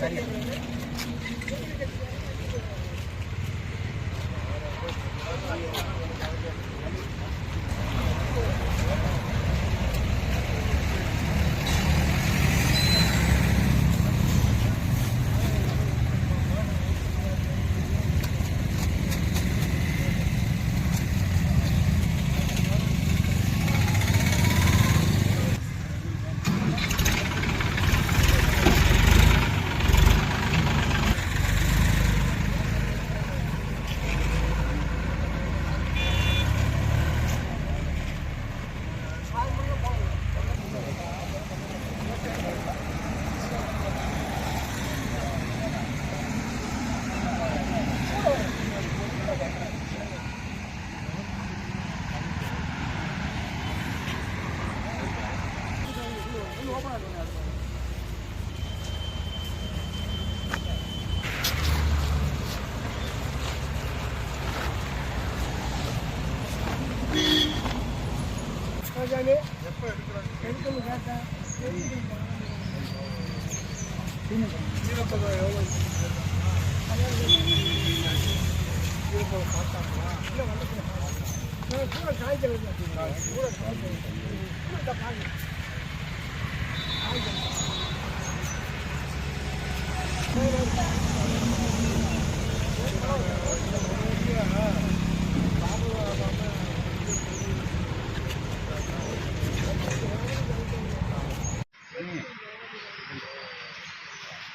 சரி அடிச்சாலே எப்போ எடுக்கிறாங்க? எடுக்கணும் கேட்டேன் ஈரப்பதம் எவ்வளோ ஈரப்பதம் பார்த்தாங்களா இல்லை வந்து கூட காய்ச்சல் கூட காய்ச்சல் கூட காய்ச்சல் காய்ச்சல்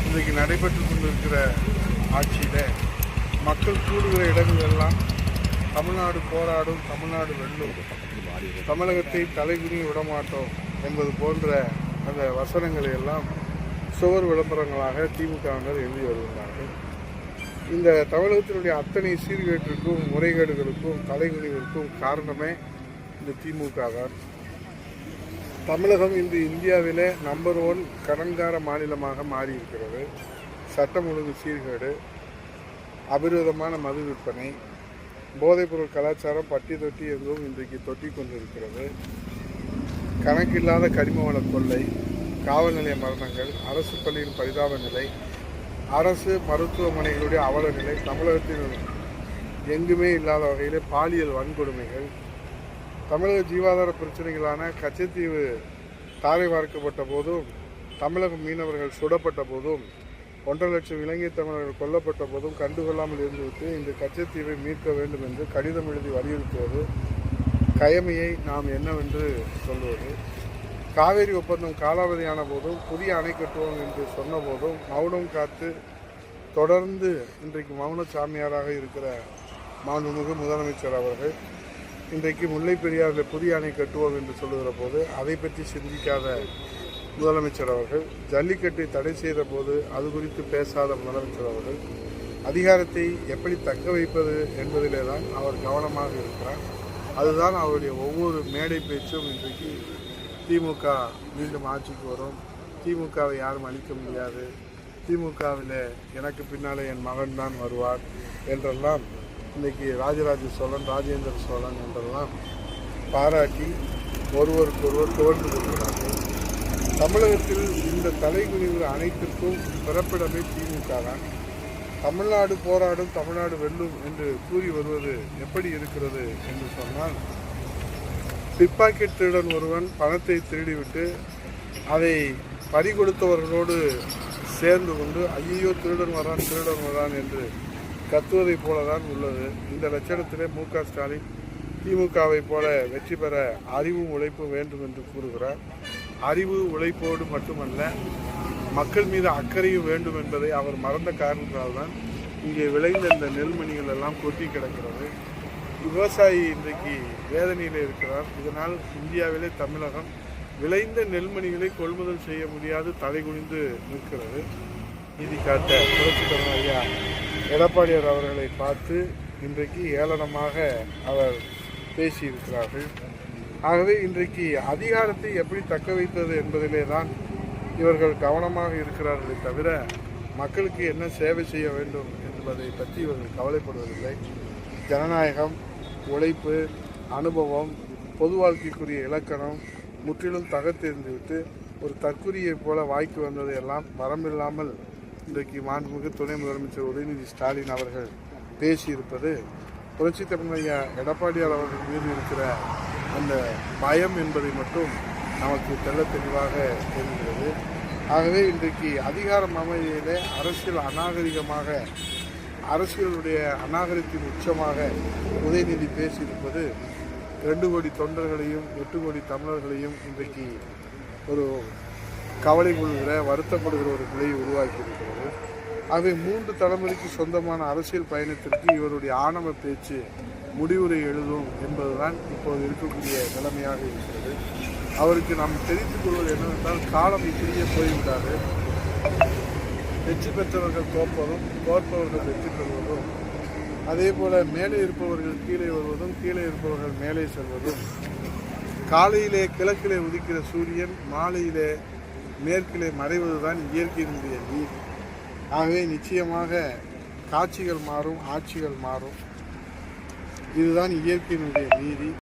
இன்றைக்கு நடைபெற்று கொண்டிருக்கிற ஆட்சியில் மக்கள் கூடுகிற இடங்கள் எல்லாம் தமிழ்நாடு போராடும் தமிழ்நாடு வெல்லும் தமிழகத்தை தலைகுனி விடமாட்டோம் என்பது போன்ற அந்த வசனங்களை எல்லாம் சுவர் விளம்பரங்களாக திமுகவினர் எழுதி வருகிறார்கள் இந்த தமிழகத்தினுடைய அத்தனை சீர்கேட்டிற்கும் முறைகேடுகளுக்கும் தலைகுனிவிற்கும் காரணமே இந்த திமுக தான். தமிழகம் இன்று இந்தியாவிலே நம்பர் ஒன் கடன்கார மாநிலமாக மாறியிருக்கிறது. சட்டம் ஒழுங்கு சீர்கேடு அபிரோதமான மது விற்பனை போதைப்பொருள் கலாச்சாரம் பட்டி தொட்டி எங்கும் இன்றைக்கு தொட்டி கொண்டிருக்கிறது. கணக்கில்லாத கரிம வள கொள்ளை காவல் நிலைய மரணங்கள் அரசு பள்ளியின் பரிதாப நிலை அரசு மருத்துவமனைகளுடைய அவலநிலை தமிழகத்தில் எங்குமே இல்லாத வகையில் பாலியல் வன்கொடுமைகள் தமிழக ஜீவாதார பிரச்சனைகளான கச்சத்தீவு தாரை வார்க்கப்பட்ட போதும் தமிழக மீனவர்கள் சுடப்பட்ட போதும் ஒன்றரை லட்சம் இலங்கை தமிழர்கள் கொல்லப்பட்ட போதும் கண்டுகொள்ளாமல் இருந்துவிட்டு இந்த கச்சத்தீவை மீட்க வேண்டும் என்று கடிதம் எழுதி வலியுறுத்துவது கயமையை நாம் என்னவென்று சொல்வது. காவேரி ஒப்பந்தம் காலாவதியான போதும் புதிய அணை கட்டுவோம் என்று சொன்ன போதும் மௌனம் காத்து தொடர்ந்து இன்றைக்கு மௌன சாமியாராக இருக்கிற மாண்புமிகு முதலமைச்சர் அவர்கள் இன்றைக்கு முல்லை பெரியாரில் புதிய அணை கட்டுவோம் என்று சொல்லுகிற போது அதை பற்றி சிந்திக்காத முதலமைச்சர் அவர்கள் ஜல்லிக்கட்டை தடை செய்த போது அது குறித்து பேசாத முதலமைச்சர் அவர்கள் அதிகாரத்தை எப்படி தக்க வைப்பது என்பதிலே தான் அவர் கவனமாக இருக்கிறார். அதுதான் அவருடைய ஒவ்வொரு மேடை பேச்சும் இன்றைக்கு திமுக மீண்டும் ஆட்சிக்கு வரும். திமுகவை யாரும் அழிக்க முடியாது. திமுகவில் எனக்கு பின்னாலே என் மகன் தான் வருவார் என்றெல்லாம் இன்னைக்கு ராஜராஜ சோழன் ராஜேந்திர சோழன் என்றெல்லாம் பாராட்டி ஒருவருக்கொருவர் தோன்று கொள்கிறார்கள். தமிழகத்தில் இந்த தலைகுனிவு அனைத்திற்கும் பிறப்பிடமே திமுக தான். தமிழ்நாடு போராடும் தமிழ்நாடு வெல்லும் என்று கூறி வருவது எப்படி இருக்கிறது என்று சொன்னால் பிப்பாக்கெட் திருடன் ஒருவன் பணத்தை திருடிவிட்டு அதை பறிகொடுத்தவர்களோடு சேர்ந்து கொண்டு ஐயோ திருடன் வரான் திருடன் வரான் என்று கத்துவதைப் போலதான் உள்ளது. இந்த லட்சணத்திலே மு. க. ஸ்டாலின் திமுகவை போல வெற்றி பெற அறிவும் உழைப்பும் வேண்டும் என்று கூறுகிறார். அறிவு உழைப்போடு மட்டுமல்ல மக்கள் மீது அக்கறையும் வேண்டும் என்பதை அவர் மறந்த காரணத்தால்தான் இங்கே விளைந்த இந்த நெல்மணிகள் எல்லாம் கொட்டி கிடக்கிறது. விவசாயி இன்றைக்கு வேதனையில் இருக்கிறார். இதனால் இந்தியாவிலே தமிழகம் விளைந்த நெல்மணிகளை கொள்முதல் செய்ய முடியாது தலைகுனிந்து நிற்கிறது. நீதி காட்ட புரட்சித்தலைவர் ஐயா எடப்பாடியார் அவர்களை பார்த்து இன்றைக்கு ஏளனமாக அவர் பேசியிருக்கிறார்கள். ஆகவே இன்றைக்கு அதிகாரத்தை எப்படி தக்க வைத்தது என்பதிலே தான் இவர்கள் கவனமாக இருக்கிறார்களே தவிர மக்களுக்கு என்ன சேவை செய்ய வேண்டும் என்பதை பற்றி இவர்கள் கவலைப்படுவதில்லை. ஜனநாயகம் உழைப்பு அனுபவம் பொது வாழ்க்கைக்குரிய இலக்கணம் முற்றிலும் தகர்த்தெறிந்துவிட்டு ஒரு தற்குறியைப் போல வாய்க்கு வந்ததையெல்லாம் வரமில்லாமல் இன்றைக்கு மாண்புமிகு துணை முதலமைச்சர் உதயநிதி ஸ்டாலின் அவர்கள் பேசியிருப்பது புரட்சி தமிழையா எடப்பாடியார் அவர்கள் மீது இருக்கிற அந்த பயம் என்பதை மட்டும் நமக்கு தெல்ல தெளிவாக தெரிகிறது. ஆகவே இன்றைக்கு அதிகாரம் அமைதியிலே அரசியல் அநாகரிகமாக அரசியலுடைய அநாகரிகத்தின் உச்சமாக உதயநிதி பேசியிருப்பது ரெண்டு கோடி தொண்டர்களையும் எட்டு கோடி தமிழர்களையும் இன்றைக்கு ஒரு கவலை கொள்கிற வருத்தப்படுகிற ஒரு நிலையை உருவாக்கி இருக்கிறது அவை மூன்று தலைமுறைக்கு சொந்தமான அரசியல் பயணத்திற்கு இவருடைய ஆணவ பேச்சு முடிவுரை எழுதும் என்பதுதான் இப்போது இருக்கக்கூடிய நிலைமையாக இருக்கிறது. அவருக்கு நாம் தெரிந்து கொள்வது என்னவென்றால் காலம் இப்படியே போய்விடாது. வெற்றி பெற்றவர்கள் தோற்பதும் தோற்பவர்கள் வெற்றி பெறுவதும் அதே போல் மேலே இருப்பவர்கள் கீழே வருவதும் கீழே இருப்பவர்கள் மேலே செல்வதும். காலையிலே கிழக்கிலே உதிக்கிற சூரியன் மாலையிலே மேற்கிலே மறைவதுதான் இயற்கையினுடைய நீர். ஆகவே நிச்சயமாக காட்சிகள் மாறும் ஆட்சிகள் மாறும். இதுதான் இயற்கையினுடைய நீதி.